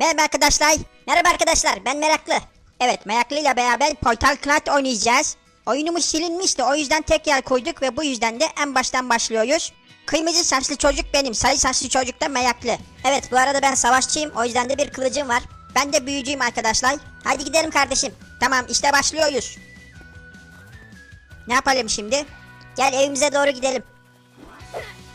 Merhaba arkadaşlar. Merhaba arkadaşlar. Ben Meraklı. Evet Meraklı ile beraber Portal Knight oynayacağız. Oyunumuz silinmişti o yüzden tekrar koyduk ve bu yüzden de en baştan başlıyoruz. Kırmızı saçlı çocuk benim. Sarı saçlı çocuk da Meraklı. Evet bu arada ben savaşçıyım o yüzden de bir kılıcım var. Ben de büyücüyüm arkadaşlar. Haydi gidelim kardeşim. Tamam işte başlıyoruz. Ne yapalım şimdi? Gel evimize doğru gidelim.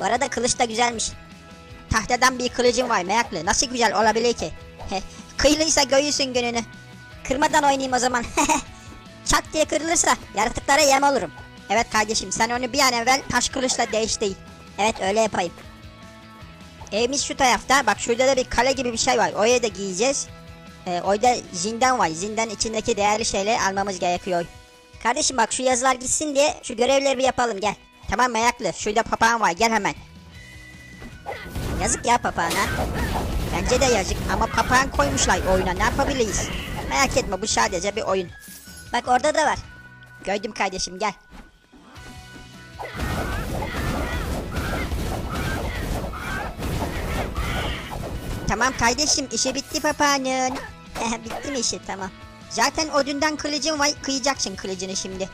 Bu arada kılıç da güzelmiş. Tahtadan bir kılıcım var meraklı. Nasıl güzel olabilir ki? Kıylıysa göğüsün gününü. Kırmadan oynayayım o zaman. Çat diye kırılırsa yaratıklara yem olurum. Evet kardeşim sen onu bir an evvel taş kılıçla değiştir. Evet öyle yapayım. Evimiz şu tarafta. Bak şurada da bir kale gibi bir şey var. Oraya da giyeceğiz. Ee, orada zindan var. Zindan içindeki değerli şeyleri almamız gerekiyor. Kardeşim bak şu yazılar gitsin diye şu görevleri bir yapalım gel. Tamam meraklı. Şurada papağan var gel hemen. Yazık ya papağana. Bence de yazık ama papağan koymuşlar oyuna ne yapabiliriz? Merak etme bu sadece bir oyun. Bak orada da var. Gördüm kardeşim gel. Tamam kardeşim işi bitti papağanın. bitti mi işi tamam. Zaten odundan kılıcın var kıyacaksın kılıcını şimdi.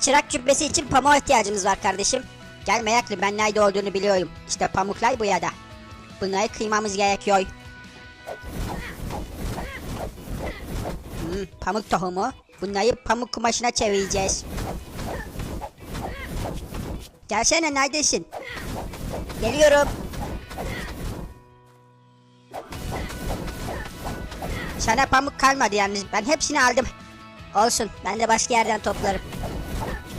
Çırak cübbesi için pamuğa ihtiyacımız var kardeşim. Gel meraklı ben nerede olduğunu biliyorum. İşte pamuklar bu ya da. Bunları kıymamız gerekiyor. Hmm, pamuk tohumu. Bunları pamuk kumaşına çevireceğiz. Gelsene neredesin? Geliyorum. Sana pamuk kalmadı yalnız. Ben hepsini aldım. Olsun. Ben de başka yerden toplarım.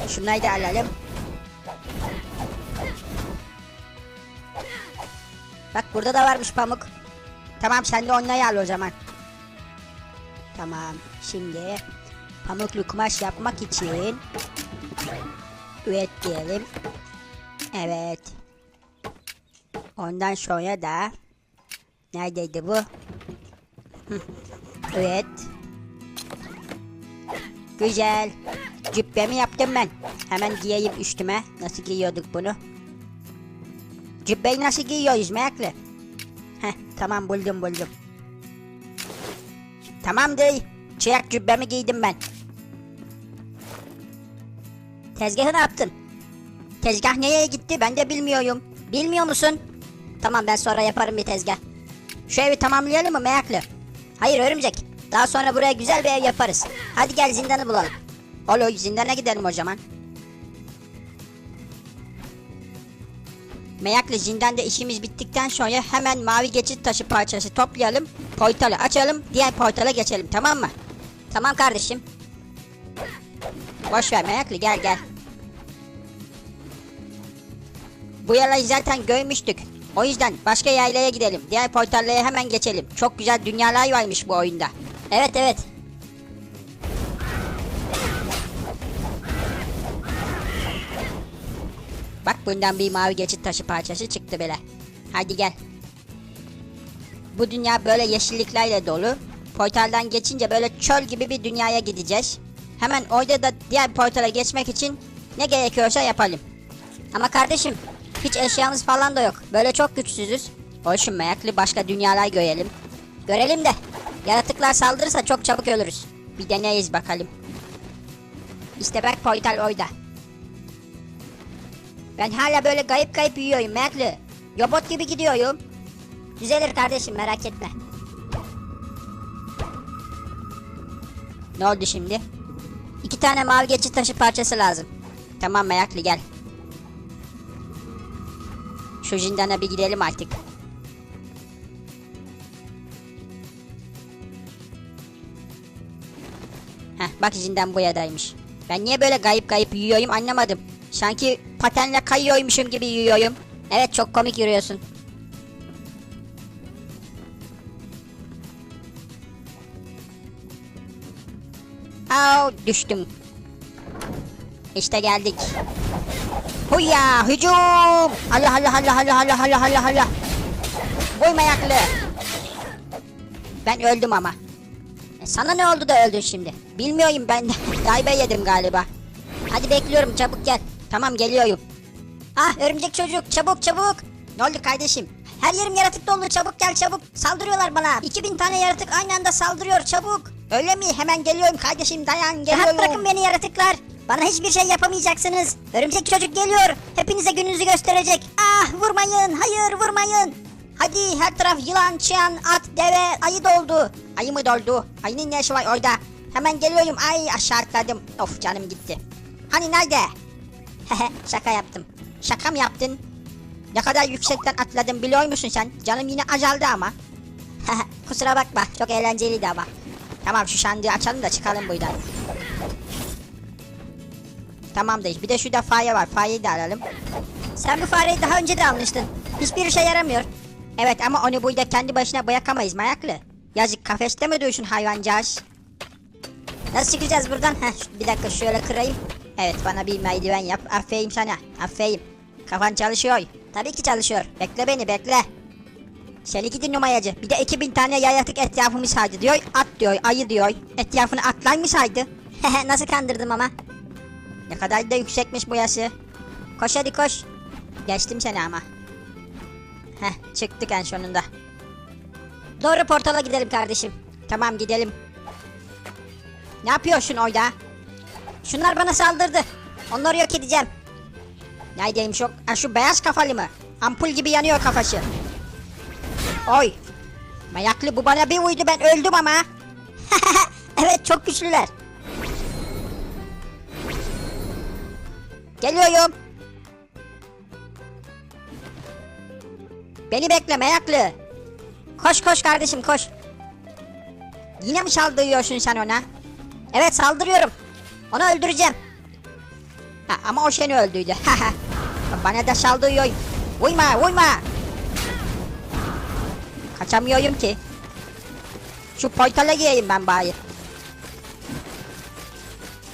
Şunları da alalım. Bak burada da varmış pamuk. Tamam sen de onları al o zaman. Tamam. Şimdi pamuklu kumaş yapmak için üret diyelim. Evet. Ondan sonra da neredeydi bu? Evet. Güzel. Cübbemi yaptım ben. Hemen giyeyim üstüme. Nasıl giyiyorduk bunu? Cübbeyi nasıl giyiyoruz meraklı? Heh tamam buldum buldum. Tamamdır. Çırak cübbemi giydim ben. Tezgahı ne yaptın? Tezgah nereye gitti ben de bilmiyorum. Bilmiyor musun? Tamam ben sonra yaparım bir tezgah. Şu evi tamamlayalım mı meraklı? Hayır örümcek. Daha sonra buraya güzel bir ev yaparız. Hadi gel zindanı bulalım. Olur zindana gidelim o zaman. Meyaklı zindanda işimiz bittikten sonra hemen mavi geçit taşı parçası toplayalım. Portalı açalım. Diğer portala geçelim tamam mı? Tamam kardeşim. Boş ver Meyaklı gel gel. Bu yalayı zaten görmüştük. O yüzden başka yaylaya gidelim. Diğer portallaya hemen geçelim. Çok güzel dünyalar varmış bu oyunda. Evet evet. Bundan bir mavi geçit taşı parçası çıktı bile. Hadi gel. Bu dünya böyle yeşilliklerle dolu. Portaldan geçince böyle çöl gibi bir dünyaya gideceğiz. Hemen orada da diğer portala geçmek için ne gerekiyorsa yapalım. Ama kardeşim hiç eşyamız falan da yok. Böyle çok güçsüzüz. Olsun meyaklı başka dünyalar görelim. Görelim de yaratıklar saldırırsa çok çabuk ölürüz. Bir deneyiz bakalım. İşte bak portal orada. Ben hala böyle kayıp kayıp yiyorum Mertli. Robot gibi gidiyorum. Düzelir kardeşim merak etme. Ne oldu şimdi? İki tane mavi geçit taşı parçası lazım. Tamam meraklı gel. Şu zindana bir gidelim artık. Heh bak zindan bu yadaymış. Ben niye böyle kayıp kayıp yiyorum anlamadım. Sanki patenle kayıyormuşum gibi yürüyorum. Evet çok komik yürüyorsun. Au düştüm. İşte geldik. Huya hücum. Allah Allah Allah Allah Allah Allah Allah Allah. Vurma yaklı. Ben öldüm ama. E, Sana ne oldu da öldün şimdi? Bilmiyorum ben de. Darbe yedim galiba. Hadi bekliyorum çabuk gel. Tamam geliyorum. Ah örümcek çocuk çabuk çabuk. Ne oldu kardeşim? Her yerim yaratık dolu çabuk gel çabuk. Saldırıyorlar bana. 2000 tane yaratık aynı anda saldırıyor çabuk. Öyle mi? Hemen geliyorum kardeşim dayan geliyorum. Rahat bırakın beni yaratıklar. Bana hiçbir şey yapamayacaksınız. Örümcek çocuk geliyor. Hepinize gününüzü gösterecek. Ah vurmayın. Hayır vurmayın. Hadi her taraf yılan, çıyan, at, deve, ayı doldu. Ayı mı doldu? Ayının ne işi var orada? Hemen geliyorum. Ay aşağı atladım. Of canım gitti. Hani nerede? Şaka yaptım. Şaka mı yaptın? Ne kadar yüksekten atladım biliyor musun sen? Canım yine azaldı ama. Kusura bakma çok eğlenceliydi ama. Tamam şu sandığı açalım da çıkalım buradan. Tamamdır. Bir de şurada fare var. Fareyi de alalım. Sen bu fareyi daha önce de almıştın. Hiçbir işe yaramıyor. Evet ama onu burada kendi başına bırakamayız mayaklı. Yazık kafeste mi duysun hayvancağız? Nasıl çıkacağız buradan? Heh, şu- bir dakika şöyle kırayım. Evet bana bir merdiven yap. Aferin sana. Aferin. Kafan çalışıyor. Tabii ki çalışıyor. Bekle beni bekle. Seni gidin numaracı. Bir de 2000 tane yaratık etrafımı saydı diyor. At diyor, ayı diyor. Etrafını atlar mı saydı? Nasıl kandırdım ama. Ne kadar da yüksekmiş burası. Koş hadi koş. Geçtim seni ama. Heh çıktık en sonunda. Doğru portala gidelim kardeşim. Tamam gidelim. Ne yapıyorsun orada? Şunlar bana saldırdı. Onları yok edeceğim. Neredeymiş o? Ha, şu beyaz kafalı mı? Ampul gibi yanıyor kafası. Oy. Mayaklı bu bana bir vurdu ben öldüm ama. evet çok güçlüler. Geliyorum. Beni bekle mayaklı. Koş koş kardeşim koş. Yine mi saldırıyorsun sen ona? Evet saldırıyorum. Onu öldüreceğim. Ha, ama o seni öldürdü. Bana da saldırıyor. Vurma vurma. Kaçamıyorum ki. Şu portala gireyim ben bari.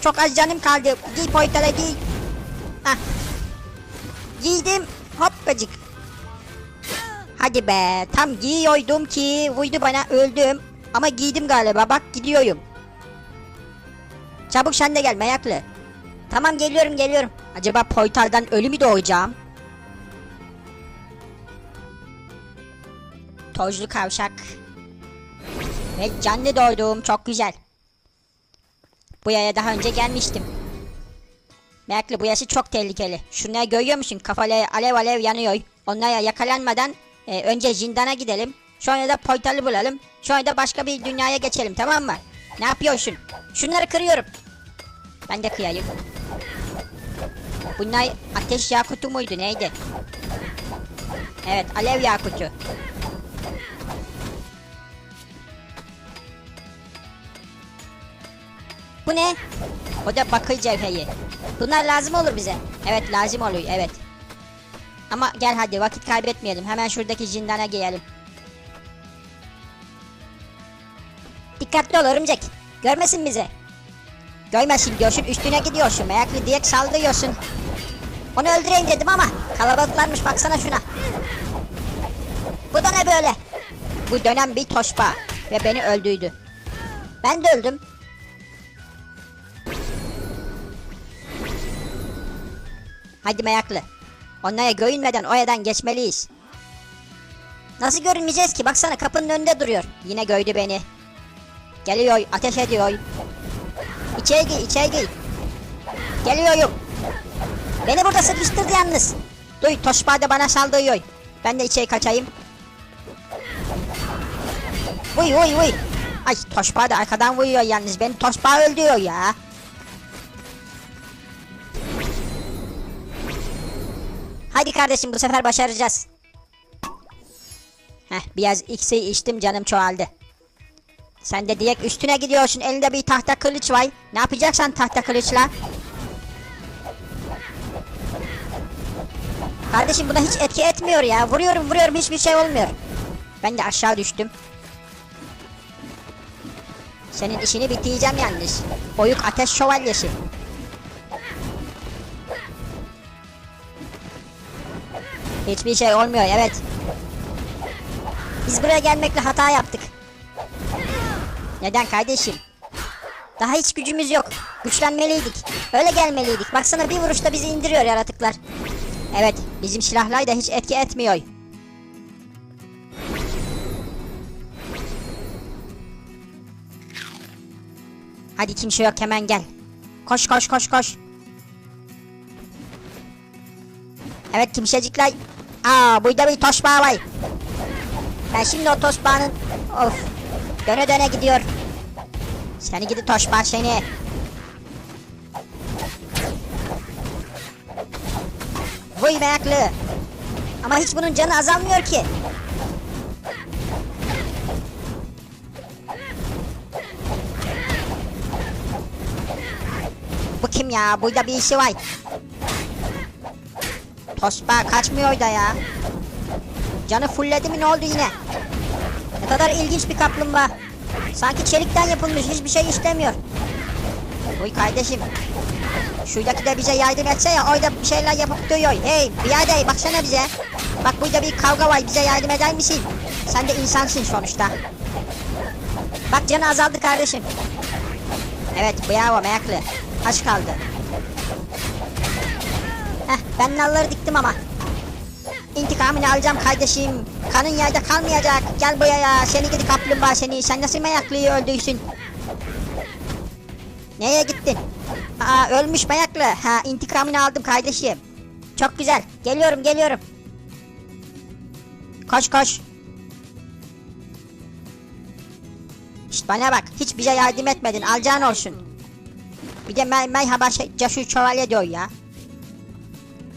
Çok az canım kaldı. Giy portala giy. Hah. Giydim. Hoppacık. Hadi be. Tam giyiyordum ki vurdu bana öldüm. Ama giydim galiba. Bak gidiyorum. Çabuk sen de gel mayaklı. Tamam geliyorum geliyorum. Acaba portaldan ölü mü doğacağım? Tozlu kavşak. Ve canlı doğdum çok güzel. Buraya daha önce gelmiştim. Mayaklı burası çok tehlikeli. Şunları görüyor musun? Kafaları alev alev yanıyor. Onlara yakalanmadan e, önce zindana gidelim. Sonra da portalı bulalım. Sonra da başka bir dünyaya geçelim tamam mı? Ne yapıyorsun? Şunları kırıyorum. Ben de kıyayım. Bunlar ateş yakutu muydu neydi? Evet alev yakutu. Bu ne? O da bakır cevheri. Bunlar lazım olur bize. Evet lazım oluyor evet. Ama gel hadi vakit kaybetmeyelim. Hemen şuradaki zindana girelim. Dikkatli ol örümcek. Görmesin bizi. Görmesin diyorsun üstüne gidiyorsun. Meyaklı diye saldırıyorsun. Onu öldüreyim dedim ama kalabalıklarmış baksana şuna. Bu da ne böyle? Bu dönem bir toşba ve beni öldürdü. Ben de öldüm. Hadi meyaklı. Onlara görünmeden oradan geçmeliyiz. Nasıl görünmeyeceğiz ki? Baksana kapının önünde duruyor. Yine gördü beni. Geliyor, ateş ediyor. İçeri gir, içeri gir. Geliyorum. Beni burada sıkıştırdı yalnız. Duy, Toşba da bana saldırıyor. Ben de içeri kaçayım. Uy uy uy. Ay Toşba da arkadan vuruyor yalnız. Beni Toşba öldürüyor ya. Hadi kardeşim bu sefer başaracağız. Heh biraz iksir içtim canım çoğaldı. Sen de direkt üstüne gidiyorsun. Elinde bir tahta kılıç var. Ne yapacaksan tahta kılıçla. Kardeşim buna hiç etki etmiyor ya. Vuruyorum vuruyorum hiçbir şey olmuyor. Ben de aşağı düştüm. Senin işini bitireceğim yalnız. Oyuk ateş şövalyesi. Hiçbir şey olmuyor evet. Biz buraya gelmekle hata yaptık. Neden kardeşim? Daha hiç gücümüz yok. Güçlenmeliydik. Öyle gelmeliydik. Baksana bir vuruşta bizi indiriyor yaratıklar. Evet, bizim silahlar da hiç etki etmiyor. Hadi kimse yok hemen gel. Koş koş koş koş. Evet kimsecikler. Aa burada bir tosbağa var. Ben şimdi o tosbağanın... Of. Döne döne gidiyor. Seni gidi tosbağa seni. Vay meraklı. Ama hiç bunun canı azalmıyor ki. Bu kim ya? Burada bir işi var. Tosba kaçmıyor da ya. Canı fulledi mi ne oldu yine? Ne kadar ilginç bir kaplumbağa. Sanki çelikten yapılmış hiçbir şey istemiyor. Uy kardeşim. Şuradaki de bize yardım etse ya orada bir şeyler yapıp duruyor. Hey birader baksana bize. Bak burada bir kavga var bize yardım eder misin? Sen de insansın sonuçta. Bak canı azaldı kardeşim. Evet bravo meraklı. Kaç kaldı? Heh ben nalları diktim ama. İntikamını alacağım kardeşim. Kanın yerde kalmayacak. Gel buraya. Seni gidi kaplumbağa seni. Sen nasıl mayaklıyı öldürsün? Nereye gittin? Aa ölmüş mayaklı. Ha intikamını aldım kardeşim. Çok güzel. Geliyorum geliyorum. Koş koş. Şişt bana bak. Hiç bize yardım etmedin. Alacağın olsun. Bir de mer merhaba şey, cesur şövalye diyor ya.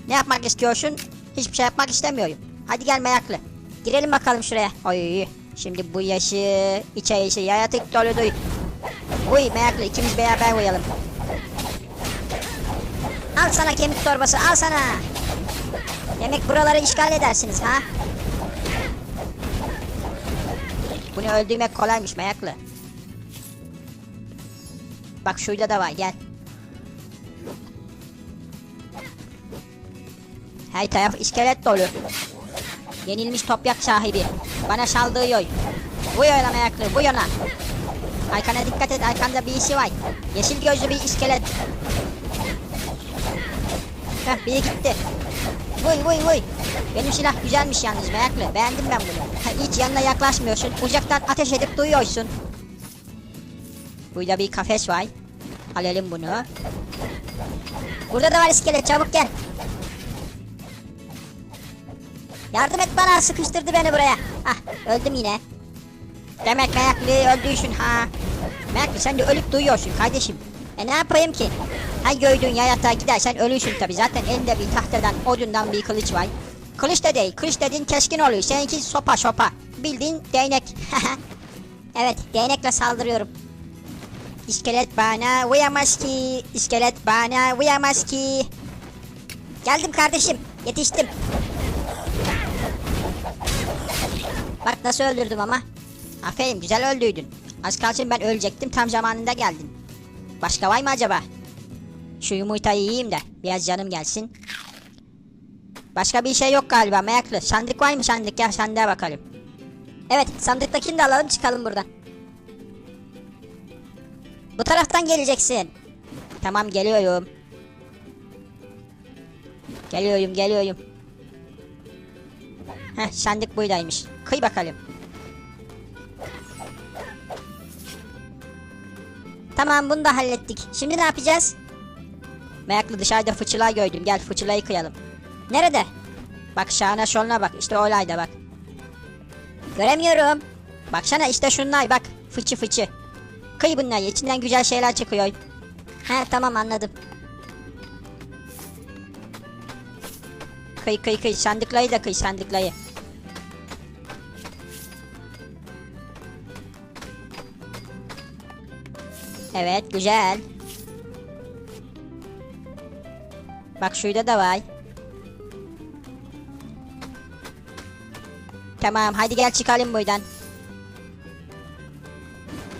Ne yapmak istiyorsun? Hiçbir şey yapmak istemiyorum. Hadi gel meraklı. Girelim bakalım şuraya. Oy. Şimdi bu yaşı içerisi yaratık doludur. Uy meraklı ikimiz beraber uyalım. Al sana kemik torbası al sana. Demek buraları işgal edersiniz ha? Bunu öldürmek kolaymış meraklı. Bak şurada da var gel. Her taraf iskelet dolu. Yenilmiş toprak sahibi. Bana saldırıyor. Bu yana ayaklı, bu yana. Arkana dikkat et, arkanda bir işi var. Yeşil gözlü bir iskelet. Heh, biri gitti. Vuy vuy vuy. Benim silah güzelmiş yalnız meraklı. Beğendim ben bunu. Hiç yanına yaklaşmıyorsun. Uzaktan ateş edip duyuyorsun. Burada bir kafes var. Alalım bunu. Burada da var iskelet çabuk gel. Yardım et bana sıkıştırdı beni buraya. Ah öldüm yine. Demek meyaklı öldüysün ha. Meyaklı sen de ölüp duyuyorsun kardeşim. E ne yapayım ki? Ha gördüğün yatağa gidersen ölürsün tabi. Zaten elinde bir tahtadan odundan bir kılıç var. Kılıç da değil. Kılıç dediğin keskin oluyor. Seninki sopa sopa. Bildiğin değnek. evet değnekle saldırıyorum. İskelet bana uyamaz ki. İskelet bana uyamaz ki. Geldim kardeşim. Yetiştim. Bak nasıl öldürdüm ama. Aferin güzel öldürdün. Az kalsın ben ölecektim tam zamanında geldin. Başka var mı acaba? Şu yumurtayı yiyeyim de biraz canım gelsin. Başka bir şey yok galiba meyaklı. Sandık var mı sandık gel sandığa bakalım. Evet sandıktakini de alalım çıkalım buradan. Bu taraftan geleceksin. Tamam geliyorum. Geliyorum geliyorum. Heh sandık buradaymış. Kıy bakalım. Tamam bunu da hallettik. Şimdi ne yapacağız? Meraklı dışarıda fıçılar gördüm. Gel fıçılayı kıyalım. Nerede? Bak şahına şoluna bak. İşte olayda bak. Göremiyorum. Baksana işte şunlar bak. Fıçı fıçı. Kıy bunları. İçinden güzel şeyler çıkıyor. He tamam anladım. Kıy kıy kıy. Sandıklayı da kıy sandıklayı. Evet güzel. Bak şurada da var. Tamam hadi gel çıkalım buradan.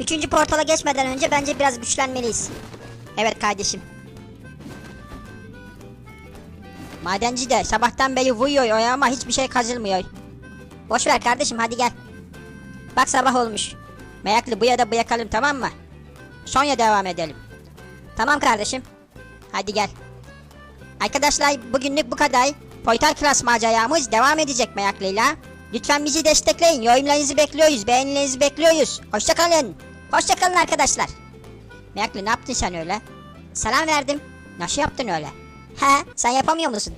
Üçüncü portala geçmeden önce bence biraz güçlenmeliyiz. Evet kardeşim. Madenci de sabahtan beri vuruyor ama hiçbir şey kazılmıyor. Boş ver kardeşim hadi gel. Bak sabah olmuş. Meraklı bu ya da bırakalım tamam mı? Sonra devam edelim. Tamam kardeşim. Hadi gel. Arkadaşlar bugünlük bu kadar. Portal Class maceramız devam edecek meraklıyla. Lütfen bizi destekleyin. Yorumlarınızı bekliyoruz. Beğenilerinizi bekliyoruz. Hoşçakalın. Hoşçakalın arkadaşlar. Meraklı ne yaptın sen öyle? Selam verdim. Nasıl yaptın öyle? He sen yapamıyor musun?